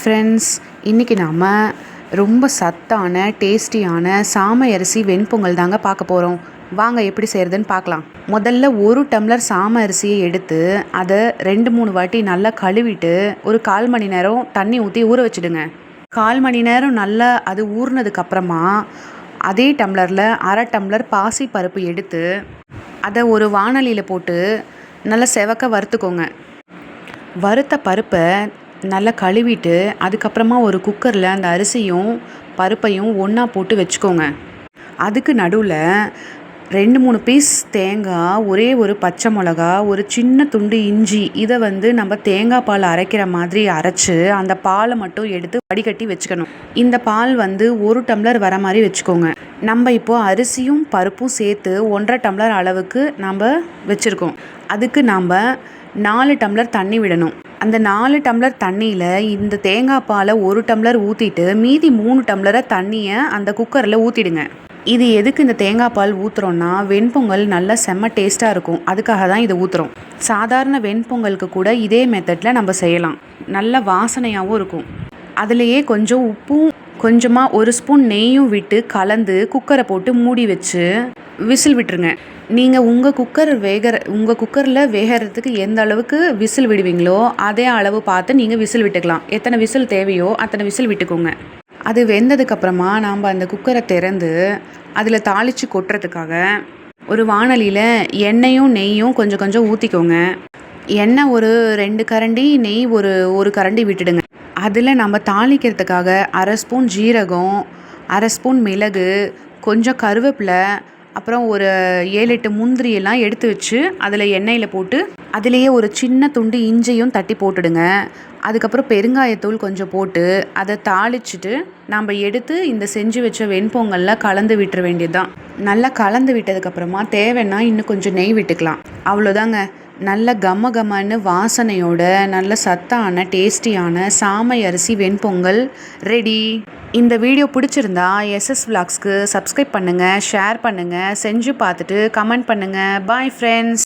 Friends இன்றைக்கி நாம் ரொம்ப சத்தான டேஸ்டியான சாமை அரிசி வெண்பொங்கல் தாங்க பார்க்க போகிறோம் வாங்க எப்படி செய்கிறதுன்னு பார்க்கலாம். முதல்ல ஒரு டம்ளர் சாமை அரிசியை எடுத்து அதை ரெண்டு மூணு வாட்டி நல்லா கழுவிட்டு ஒரு கால் மணி நேரம் தண்ணி ஊற்றி ஊற வச்சுடுங்க. கால் மணி நேரம் நல்லா அது ஊறினதுக்கப்புறமா அதே டம்ளரில் அரை டம்ளர் பாசி பருப்பு எடுத்து அதை ஒரு வானலியில் போட்டு நல்லா செவக்க வறுத்துக்கோங்க. வறுத்த பருப்பை நல்லா கழுவிட்டு அதுக்கப்புறமா ஒரு குக்கரில் அந்த அரிசியும் பருப்பையும் ஒன்றா போட்டு வச்சுக்கோங்க. அதுக்கு நடுவில் ரெண்டு மூணு பீஸ் தேங்காய் ஒரே ஒரு பச்சை மிளகா ஒரு சின்ன துண்டு இஞ்சி இதை வந்து நம்ம தேங்காய் பால் அரைக்கிற மாதிரி அரைச்சி அந்த பாலை மட்டும் எடுத்து வடிகட்டி வச்சுக்கணும். இந்த பால் வந்து ஒரு டம்ளர் வர மாதிரி வச்சுக்கோங்க. நம்ம இப்போது அரிசியும் பருப்பும் சேர்த்து ஒன்றரை டம்ளர் அளவுக்கு நம்ம வச்சுருக்கோம். அதுக்கு நாம் நாலு டம்ளர் தண்ணி விடணும். அந்த நாலு டம்ளர் தண்ணியில் இந்த தேங்காய் பாலை ஒரு டம்ளர் ஊற்றிட்டு மீதி மூணு டம்ளரை தண்ணியை அந்த குக்கரில் ஊற்றிடுங்க இது எதுக்கு இந்த தேங்காய் பால் ஊற்றுறோன்னா வெண்பொங்கல் நல்லா செம்ம டேஸ்ட்டாக இருக்கும். அதுக்காக தான் இதை ஊற்றுறோம் சாதாரண வெண்பொங்கலுக்கு கூட இதே மெத்தடில் நம்ம செய்யலாம். நல்ல வாசனையாகவும் இருக்கும். அதுலேயே கொஞ்சம் உப்பும் கொஞ்சமாக ஒரு ஸ்பூன் நெய்யும் விட்டு கலந்து குக்கரை போட்டு மூடி வச்சு விசில் விட்டுருங்க. நீங்கள் உங்கள் குக்கர் வேகிற உங்கள் குக்கரில் வேகிறதுக்கு எந்த அளவுக்கு விசில் விடுவீங்களோ அதே அளவு பார்த்து நீங்கள் விசில் விட்டுக்கலாம். எத்தனை விசில் தேவையோ அத்தனை விசில் விட்டுக்கோங்க. அது வெந்ததுக்கப்புறமா நாம் அந்த குக்கரை திறந்து அதில் தாளித்து கொட்டுறதுக்காக ஒரு வானலியில் எண்ணெயும் நெய்யும் கொஞ்சம் கொஞ்சம் ஊற்றிக்கோங்க எண்ணெய் ஒரு ரெண்டு கரண்டி நெய் ஒரு ஒரு கரண்டி விட்டுடுங்க. அதில் நம்ம தாளிக்கிறதுக்காக அரை ஸ்பூன் ஜீரகம் அரை ஸ்பூன் மிளகு கொஞ்சம் கருவேப்பிலை அப்புறம் ஒரு ஏழு எட்டு முந்திரி எல்லாம் எடுத்து வச்சு அதில் எண்ணெயில் போட்டு அதிலேயே ஒரு சின்ன துண்டு இஞ்சியும் தட்டி போட்டுடுங்க. அதுக்கப்புறம் பெருங்காயத்தூள் கொஞ்சம் போட்டு அதை தாளிச்சிட்டு நம்ம எடுத்து இந்த செஞ்சு வச்ச வெண்பொங்கலில் கலந்து விட்டுற வேண்டியதுதான். நல்லா கலந்து விட்டதுக்கப்புறமா தேவைன்னா இன்னும் கொஞ்சம் நெய் விட்டுக்கலாம். அவ்வளோதாங்க. நல்ல கம கமன்னு வாசனையோட நல்ல சத்தான டேஸ்டியான சாமை அரிசி வெண்பொங்கல் ரெடி இந்த வீடியோ பிடிச்சிருந்தா எஸ்எஸ் விலாக்ஸ்க்கு சப்ஸ்கிரைப் பண்ணுங்கள் ஷேர் பண்ணுங்கள் செஞ்சு பார்த்துட்டு கமெண்ட் பண்ணுங்கள் பாய் ஃப்ரெண்ட்ஸ்